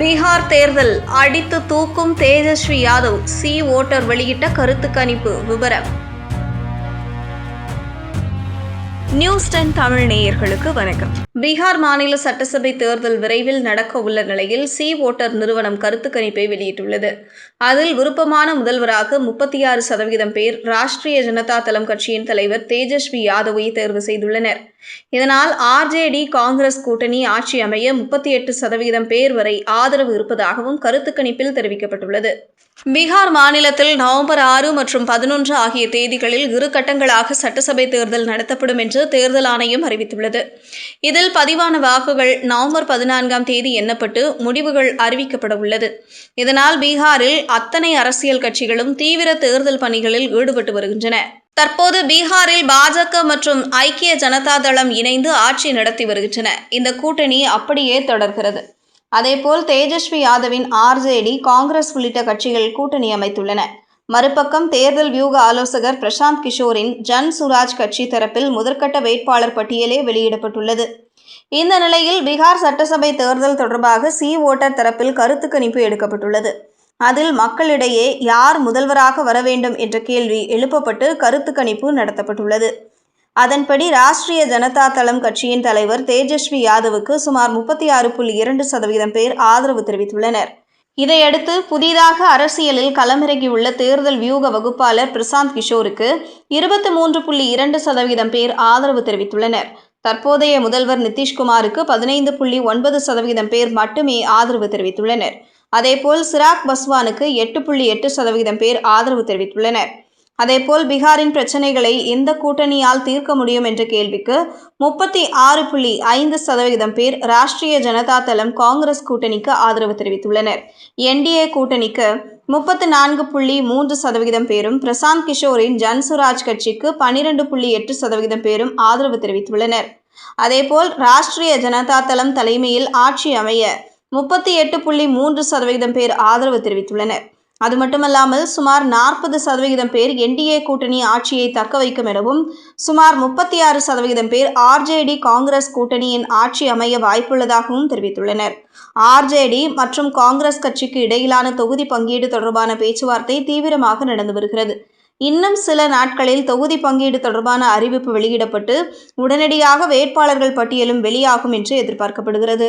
பீகார் தேர்தல் அடித்து தூக்கும் தேஜஸ்வி யாதவ் சி ஓட்டர் வெளியிட்ட கருத்து கணிப்பு விவரம். நியூஸ் டென் தமிழ் நேயர்களுக்கு வணக்கம். பீகார் மாநில சட்டசபை தேர்தல் விரைவில் நடக்க உள்ள நிலையில் சி ஓட்டர் நிறுவனம் கருத்து கணிப்பை வெளியிட்டுள்ளது. அதில் விருப்பமான முதல்வராக முப்பத்தி ஆறு சதவீதம் பேர் ராஷ்டிரிய ஜனதா தளம் கட்சியின் தலைவர் தேஜஸ்வி யாதவை தேர்வு செய்துள்ளனர். இதனால் ஆர்ஜேடி காங்கிரஸ் கூட்டணி ஆட்சி அமைய முப்பத்தி எட்டு சதவீதம் பேர் வரை ஆதரவு இருப்பதாகவும் கருத்து கணிப்பில் தெரிவிக்கப்பட்டுள்ளது. பீகார் மாநிலத்தில் நவம்பர் ஆறு மற்றும் பதினொன்று ஆகிய தேதிகளில் இரு கட்டங்களாக சட்டசபை தேர்தல் நடத்தப்படும் என்று என்று தேர்தல் ஆணையம் அறிவித்துள்ளது. இதில் பதிவான வாக்குகள் நவம்பர் பதினான்காம் தேதி எண்ணப்பட்டு முடிவுகள் அறிவிக்கப்பட உள்ளது. இதனால் பீகாரில் அத்தனை அரசியல் கட்சிகளும் தீவிர தேர்தல் பணிகளில் ஈடுபட்டு வருகின்றன. தற்போது பீகாரில் பாஜக மற்றும் ஐக்கிய ஜனதா தளம் இணைந்து ஆட்சி நடத்தி வருகின்றன. இந்த கூட்டணி அப்படியே தொடர்கிறது. அதேபோல் தேஜஸ்வி யாதவின் ஆர்ஜேடி காங்கிரஸ் உள்ளிட்ட கட்சிகள் கூட்டணி அமைத்துள்ளன. மறுபக்கம் தேர்தல் வியூக ஆலோசகர் பிரசாந்த் கிஷோரின் ஜன் சுராஜ் கட்சி தரப்பில் முதற்கட்ட வேட்பாளர் பட்டியலே வெளியிடப்பட்டுள்ளது. இந்த நிலையில் பீகார் சட்டசபை தேர்தல் தொடர்பாக சி ஓட்டர் தரப்பில் கருத்து கணிப்பு எடுக்கப்பட்டுள்ளது. அதில் மக்களிடையே யார் முதல்வராக வர வேண்டும் என்ற கேள்வி எழுப்பப்பட்டு கருத்து கணிப்பு நடத்தப்பட்டுள்ளது. அதன்படி ராஷ்டிரிய ஜனதா தளம் கட்சியின் தலைவர் தேஜஸ்வி யாதவுக்கு சுமார் முப்பத்தி ஆறு புள்ளி இரண்டு சதவீதம் பேர் ஆதரவு தெரிவித்துள்ளனர். இதையடுத்து புதிதாக அரசியலில் களமிறங்கியுள்ள தேர்தல் வியூக வகுப்பாளர் பிரசாந்த் கிஷோருக்கு இருபத்தி மூன்று புள்ளி இரண்டு சதவீதம் பேர் ஆதரவு தெரிவித்துள்ளனர். தற்போதைய முதல்வர் நிதிஷ்குமாருக்கு பதினைந்து புள்ளி ஒன்பது சதவீதம் பேர் மட்டுமே ஆதரவு தெரிவித்துள்ளனர். அதேபோல் சிராக் பஸ்வானுக்கு எட்டு புள்ளி எட்டு சதவீதம் பேர் ஆதரவு தெரிவித்துள்ளனர். அதேபோல் பீகாரின் பிரச்சினைகளை எந்த கூட்டணியால் தீர்க்க முடியும் என்ற கேள்விக்கு முப்பத்தி ஆறு புள்ளி ஐந்து சதவீதம் பேர் ராஷ்டிரிய ஜனதா தளம் காங்கிரஸ் கூட்டணிக்கு ஆதரவு தெரிவித்துள்ளனர். என்டிஏ கூட்டணிக்கு முப்பத்து நான்கு புள்ளி மூன்று சதவீதம் பேரும் பிரசாந்த் கிஷோரின் ஜன்சுராஜ் கட்சிக்கு பனிரெண்டு புள்ளி எட்டு சதவீதம் பேரும் ஆதரவு தெரிவித்துள்ளனர். அதேபோல் ராஷ்டிரிய ஜனதா தளம் தலைமையில் ஆட்சி அமைய முப்பத்தி எட்டு புள்ளி மூன்று சதவீதம் பேர் ஆதரவு தெரிவித்துள்ளனர். அது மட்டுமல்லாமல் சுமார் நாற்பது சதவிகிதம் பேர் என்டிஏ கூட்டணி ஆட்சியை தக்க வைக்கும் எனவும் சுமார் முப்பத்தி ஆறு சதவிகிதம் பேர் ஆர்ஜேடி காங்கிரஸ் கூட்டணியின் ஆட்சி அமைய வாய்ப்புள்ளதாகவும் தெரிவித்துள்ளனர். ஆர்ஜேடி மற்றும் காங்கிரஸ் கட்சிக்கு இடையிலான தொகுதி பங்கீடு தொடர்பான பேச்சுவார்த்தை தீவிரமாக நடந்து வருகிறது. இன்னும் சில நாட்களில் தொகுதி பங்கீடு தொடர்பான அறிவிப்பு வெளியிடப்பட்டு உடனடியாக வேட்பாளர்கள் பட்டியலும் வெளியாகும் என்று எதிர்பார்க்கப்படுகிறது.